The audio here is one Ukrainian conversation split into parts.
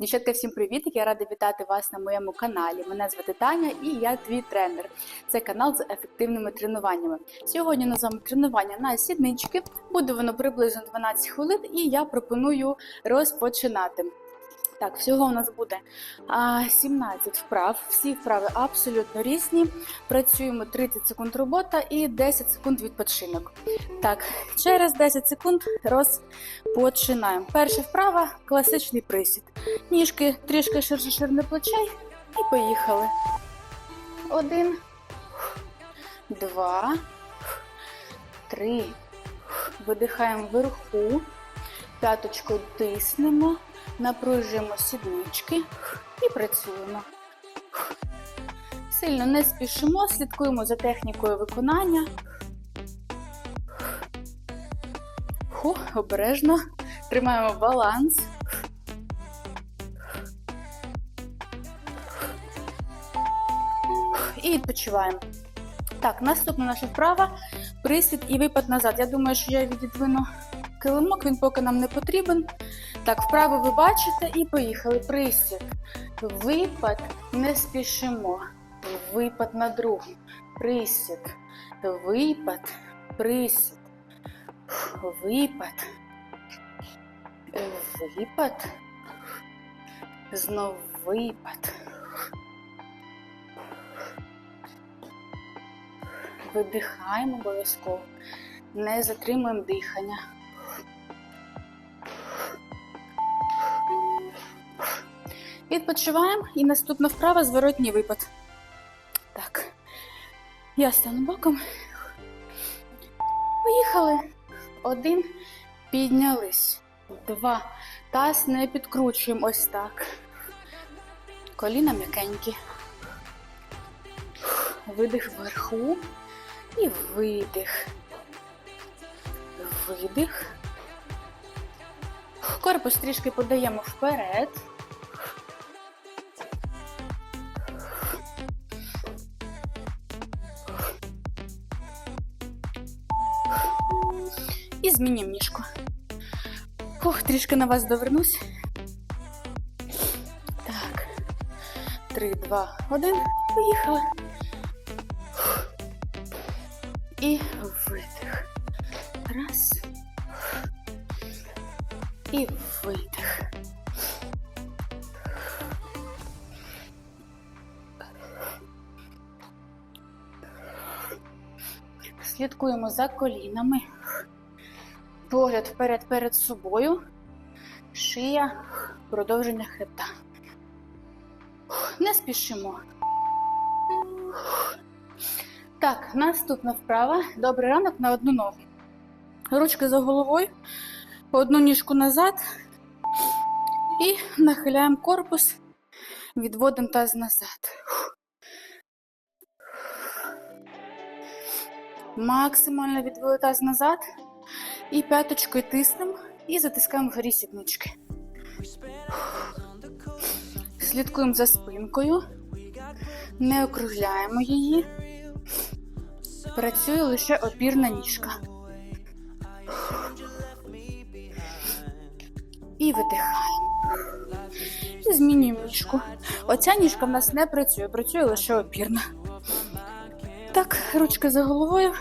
Дівчатка, всім привіт! Я рада вітати вас на моєму каналі. Мене звати Таня і я твій тренер. Це канал з ефективними тренуваннями. Сьогодні на вами тренування на сіднички. Буде воно приблизно 12 хвилин, і я пропоную розпочинати. Так, всього у нас буде 17 вправ. Всі вправи абсолютно різні. Працюємо 30 секунд робота і 10 секунд відпочинок. Так, через 10 секунд розпочинаємо. Перша вправа класичний присід. Ніжки трішки ширше ширини плечей і поїхали. Один, два, три. Видихаємо вверху, п'яточкою тиснемо, напружуємо сіднички і працюємо. Сильно не спішимо, слідкуємо за технікою виконання. Ху, обережно. Тримаємо баланс. І відпочиваємо. Так, наступна наша вправа присід і випад назад. Я думаю, що я відідвину килимок, він поки нам не потрібен. Так, вправо ви бачите і поїхали. Присід. Випад, не спішимо. Випад на другу. Присід. Випад, присід. Випад. Випад. Знов випад. Видихаємо обов'язково. Не затримуємо дихання. Відпочиваємо і наступна вправа зворотній випад. Так. Я стану боком. Поїхали. Один. Піднялись. Два. Таз не підкручуємо ось так. Коліна м'якенькі. Видих вверху і видих. Видих. Корпус трішки подаємо вперед. І змінюємо ніжку. Фух, трішки на вас довернусь. Так. Три, два, один. Поїхали. І видих. Раз. І видих. Слідкуємо за колінами. Погляд вперед перед собою. Шия, продовження хребта. Не спішимо. Так, наступна вправа. Добрий ранок на одну ногу. Ручки за головою, одну ніжку назад і нахиляємо корпус, відводимо таз назад. Максимально відвели таз назад і п'яточкою тиснемо і затискаємо вгорі сіднички. Слідкуємо за спинкою, не округляємо її. Працює лише опірна ніжка. І видихаємо. І змінюємо ніжку. Оця ніжка в нас не працює, працює лише опірна. Так, ручки за головою.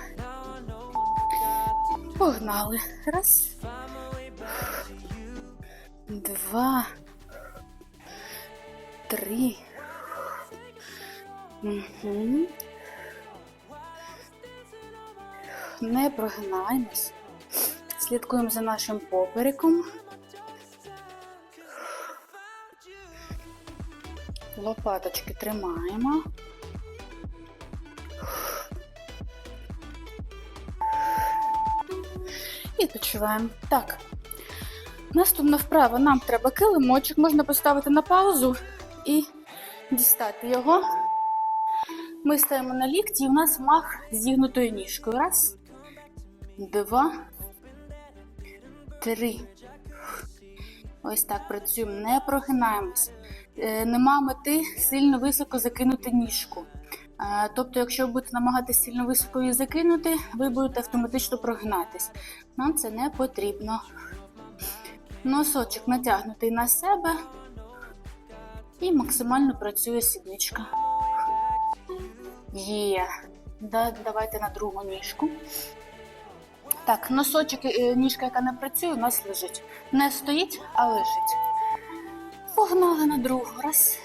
Погнали. Раз. Два. Три. Угу. Не прогинаємось. Слідкуємо за нашим попереком. Лопаточки тримаємо. Відпочиваємо. Так. Наступна вправа. Нам треба килимочок, можна поставити на паузу і дістати його. Ми стаємо на лікті, і в нас мах зігнутою ніжкою. Раз, два, три. Ось так працюємо, не прогинаємось. Е, Нема мети сильно високо закинути ніжку. Е, Тобто, якщо ви будете намагатися сильно високо її закинути, ви будете автоматично прогинатись. Нам це не потрібно. Носочок натягнутий на себе. І максимально працює сідничка. Є. Да, давайте на другу ніжку. Так, носочок, е, ніжка, яка не працює, у нас лежить. Не стоїть, а лежить. Погнали на другу. Раз.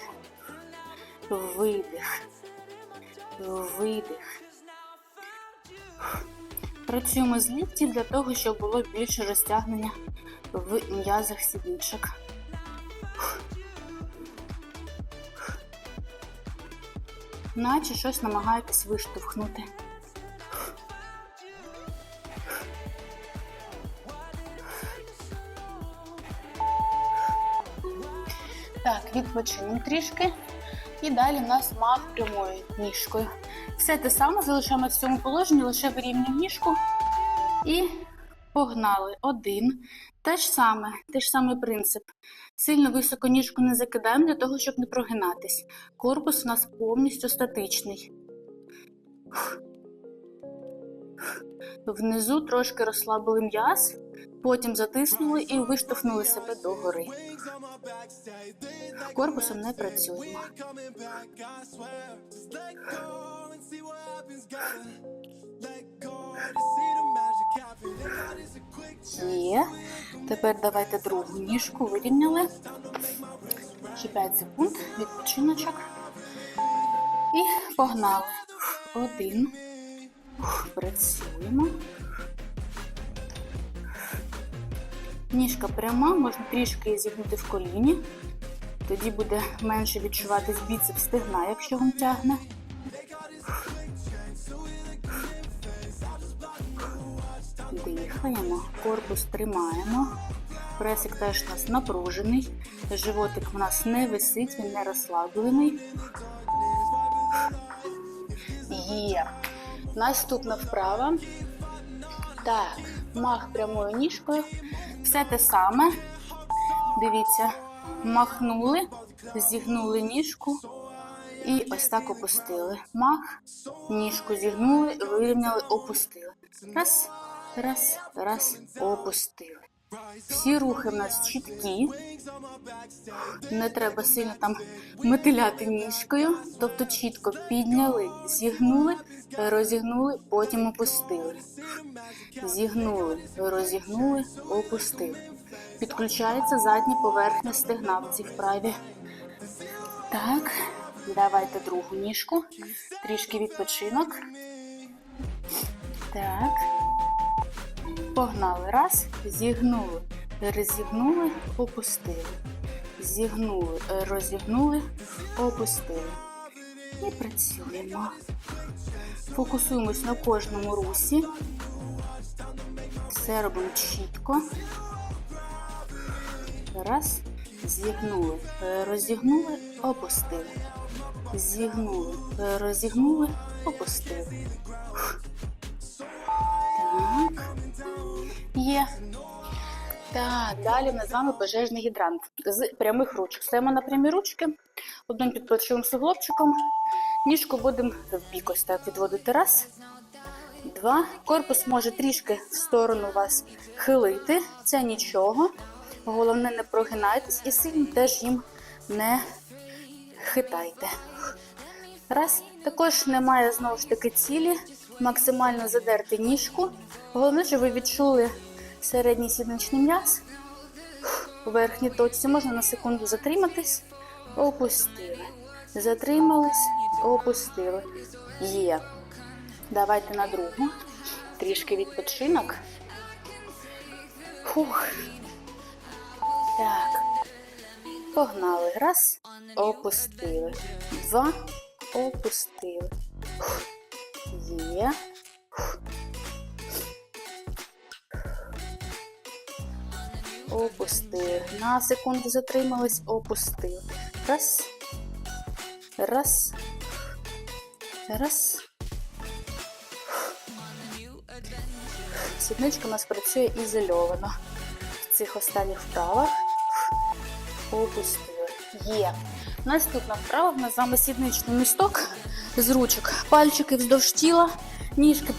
Видих. Видих. Працюємо з ліктів для того, щоб було більше розтягнення в м'язах сідничок. Наче щось намагаєтесь виштовхнути. Так, відпочинемо трішки. І далі в нас мах прямою ніжкою. Все те саме залишаємо в цьому положенні, лише вирівнюємо ніжку і погнали. Один. Те ж саме, те ж самий принцип. Сильно високо ніжку не закидаємо для того, щоб не прогинатись. Корпус у нас повністю статичний. Внизу трошки розслабили м'яз, потім затиснули і виштовхнули себе догори. Корпусом не працюємо. Є. Тепер давайте другу ніжку вирівняли. Ще 5 секунд, відпочиночок. І погнали. Один. Працюємо. Ніжка пряма, можна трішки зігнути в коліні. Тоді буде менше відчуватись біцепс стегна, якщо він тягне. Дихаємо, корпус тримаємо. Пресик теж у нас напружений. Животик у нас не висить, він не розслаблений. Є. Наступна вправа. Так, мах прямою ніжкою. Все те саме. Дивіться, махнули, зігнули ніжку і ось так опустили. Мах, ніжку зігнули, вирівняли, опустили. Раз, раз, раз, опустили. Всі рухи в нас чіткі. Не треба сильно там метиляти ніжкою. Тобто чітко підняли, зігнули, розігнули, потім опустили. Зігнули, розігнули, опустили. Підключається задня поверхня стегна в цій вправі. Так, давайте другу ніжку. Трішки відпочинок. Так. Погнали. Раз, зігнули, розігнули, опустили. Зігнули, розігнули, опустили. І працюємо. Фокусуємось на кожному русі. Все робимо чітко. Раз, зігнули, розігнули, опустили. Зігнули, розігнули, опустили. Є. Так, далі в з вами пожежний гідрант з прямих ручок. Стоїмо на прямі ручки, одним підплечовим суглобчиком. Ніжку будемо в бік ось так відводити. Раз, два. Корпус може трішки в сторону вас хилити. Це нічого. Головне, не прогинайтесь і сильно теж їм не хитайте. Раз. Також немає знову ж таки цілі. Максимально задерти ніжку. Головне, щоб ви відчули середній сідничний м'яз. У верхній точці можна на секунду затриматись, опустили. Затримались, опустили. Є. Давайте на другу. Трішки відпочинок. Фух. Так. Погнали. Раз. Опустили. Два. Опустили. Є. Опустили. На секунду затримались, опустили. Раз. Раз. Раз. Сідничка у нас працює ізольовано. В цих останніх вправах опустили. Є. Наступна вправа в нас вами сідничний місток з ручок. Пальчики вздовж тіла, ніжки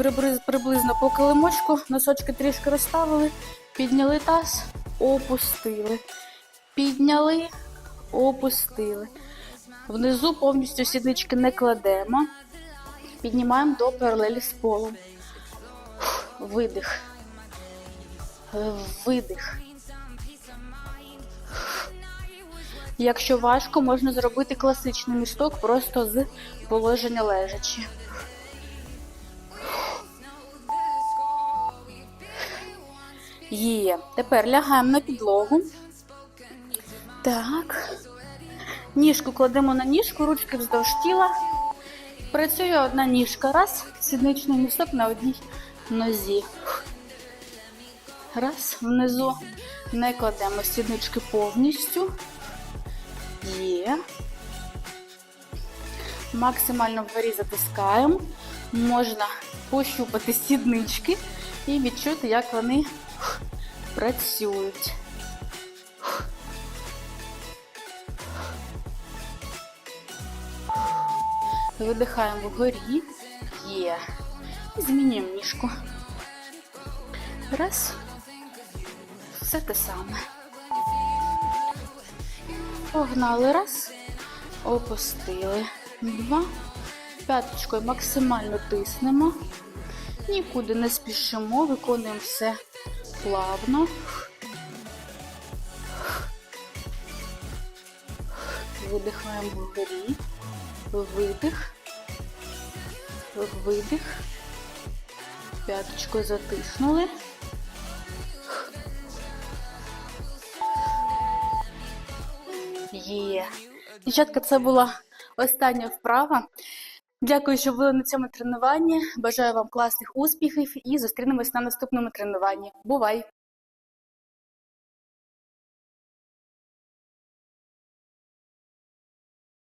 приблизно по килимочку, носочки трішки розставили, підняли таз, опустили. Підняли, опустили. Внизу повністю сіднички не кладемо. Піднімаємо до паралелі з полом. Видих. Видих. Якщо важко, можна зробити класичний місток просто з положення лежачи. Є. Тепер лягаємо на підлогу. Так. Ніжку кладемо на ніжку, ручки вздовж тіла. Працює одна ніжка. Раз, сідничний місток на одній нозі. Раз, внизу не кладемо сіднички повністю. Є. Максимально вгорі затискаємо. Можна пощупати сіднички і відчути, як вони працюють. Видихаємо вгорі. Є. І змінюємо ніжку. Раз. Все те саме. Погнали раз. Опустили. Два. П'яточкою максимально тиснемо. Нікуди не спішимо, виконуємо все плавно. Видихаємо вгорі. Видих. Видих. П'яточкою затиснули. Є. Дівчатка, це була остання вправа. Дякую, що були на цьому тренуванні. Бажаю вам класних успіхів і зустрінемось на наступному тренуванні. Бувай!